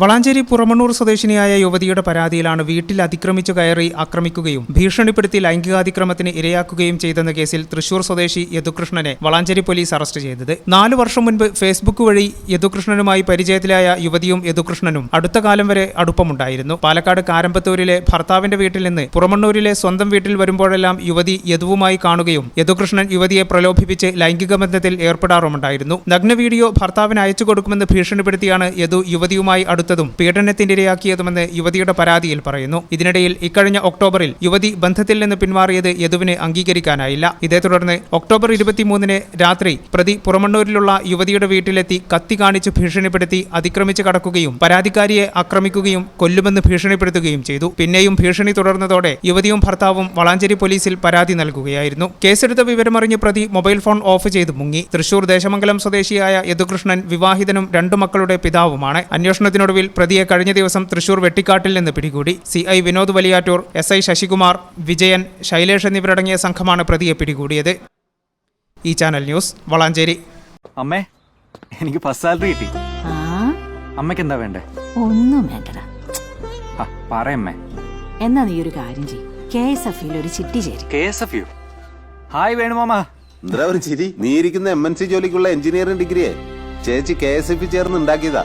വളാഞ്ചേരി പുറമണ്ണൂർ സ്വദേശിനിയായ യുവതിയുടെ പരാതിയിലാണ് വീട്ടിൽ അതിക്രമിച്ചു കയറി ആക്രമിക്കുകയും ഭീഷണിപ്പെടുത്തി ലൈംഗികാതിക്രമത്തിന് ഇരയാക്കുകയും ചെയ്തെന്ന കേസിൽ തൃശൂർ സ്വദേശി യദുകൃഷ്ണനെ വളാഞ്ചേരി പോലീസ് അറസ്റ്റ് ചെയ്തത്. നാലു വർഷം മുൻപ് ഫേസ്ബുക്ക് വഴി യദുകൃഷ്ണനുമായി പരിചയത്തിലായ യുവതിയും യദുകൃഷ്ണനും അടുത്ത കാലം വരെ അടുപ്പമുണ്ടായിരുന്നു. പാലക്കാട് കാരമ്പത്തൂരിലെ ഭർത്താവിന്റെ വീട്ടിൽ നിന്ന് പുറമണ്ണൂരിലെ സ്വന്തം വീട്ടിൽ വരുമ്പോഴെല്ലാം യുവതി യദുവുമായി കാണുകയും യദുകൃഷ്ണൻ യുവതിയെ പ്രലോഭിപ്പിച്ച് ലൈംഗിക ബന്ധത്തിൽ ഏർപ്പെടാറുമുണ്ടായിരുന്നു. നഗ്ന വീഡിയോ ഭർത്താവിന് അയച്ചു കൊടുക്കുമെന്ന് ഭീഷണിപ്പെടുത്തിയാണ് യദു യുവതിയുമായി അടുത്തതും പീഡനത്തിനിരയാക്കിയതുമെന്ന് യുവതിയുടെ പരാതിയിൽ പറയുന്നു. ഇതിനിടയിൽ ഇക്കഴിഞ്ഞ ഒക്ടോബറിൽ യുവതി ബന്ധത്തിൽ നിന്ന് പിന്മാറിയത് യദുവിന് അംഗീകരിക്കാനായില്ല. ഇതേ തുടർന്ന് ഒക്ടോബർ ഇരുപത്തിമൂന്നിന് രാത്രി പ്രതി പുറമണ്ണൂരിലുള്ള യുവതിയുടെ വീട്ടിലെത്തി കത്തി കാണിച്ച് ഭീഷണിപ്പെടുത്തി അതിക്രമിച്ച് കടക്കുകയും പരാതിക്കാരിയെ ആക്രമിക്കുകയും കൊല്ലുമെന്ന് ഭീഷണിപ്പെടുത്തുകയും ചെയ്തു. പിന്നെയും ഭീഷണി തുടർന്നതോടെ യുവതിയും ഭർത്താവും വളാഞ്ചേരി പോലീസിൽ പരാതി നൽകുകയായിരുന്നു. കേസെടുത്ത വിവരമറിഞ്ഞ് പ്രതി മൊബൈൽ ഫോൺ ഓഫ് ചെയ്ത് മുങ്ങി. തൃശൂർ ദേശമംഗലം സ്വദേശിയായ യദുകൃഷ്ണൻ വിവാഹിതനും രണ്ടു മക്കളുടെ പിതാവുമാണ്. അന്വേഷണത്തിനൊടുവിൽ പ്രതിയെ കഴിഞ്ഞ ദിവസം തൃശൂർ വെട്ടിക്കാട്ടിൽ നിന്ന് പിടികൂടി. C I Vinod Valiyattoor S I Sasikumar Vijayan Shailesh എന്നിവരടങ്ങിയ സംഘമാണ് പ്രതിയെ പിടികൂടിയത്. ഈ ചാനൽ ന്യൂസ് വളാഞ്ചേരി. അമ്മേ എനിക്ക് ഫസ്റ്റ് സാലറി കിട്ടി. ആ? അമ്മയ്ക്ക് എന്താ വേണ്ടേ? ഒന്നും വേണ്ടടാ. പറയമ്മേ എന്നാ നീ ഒരു കാര്യം ചെയ് കെ എസ് എഫ് ഒരു ചിട്ടി ചേരി. K S F U? Hi വേണുമാമ എന്താ ഒരു ചിരി? നീ ഇരിക്കുന്ന എം എൻ സി ജോലിക്കുള്ള എഞ്ചിനീയറിംഗ് ഡിഗ്രിയെ. ചേച്ചി കെ എസ് എഫ് ചേർന്ന് ഉണ്ടാക്കിയതാ.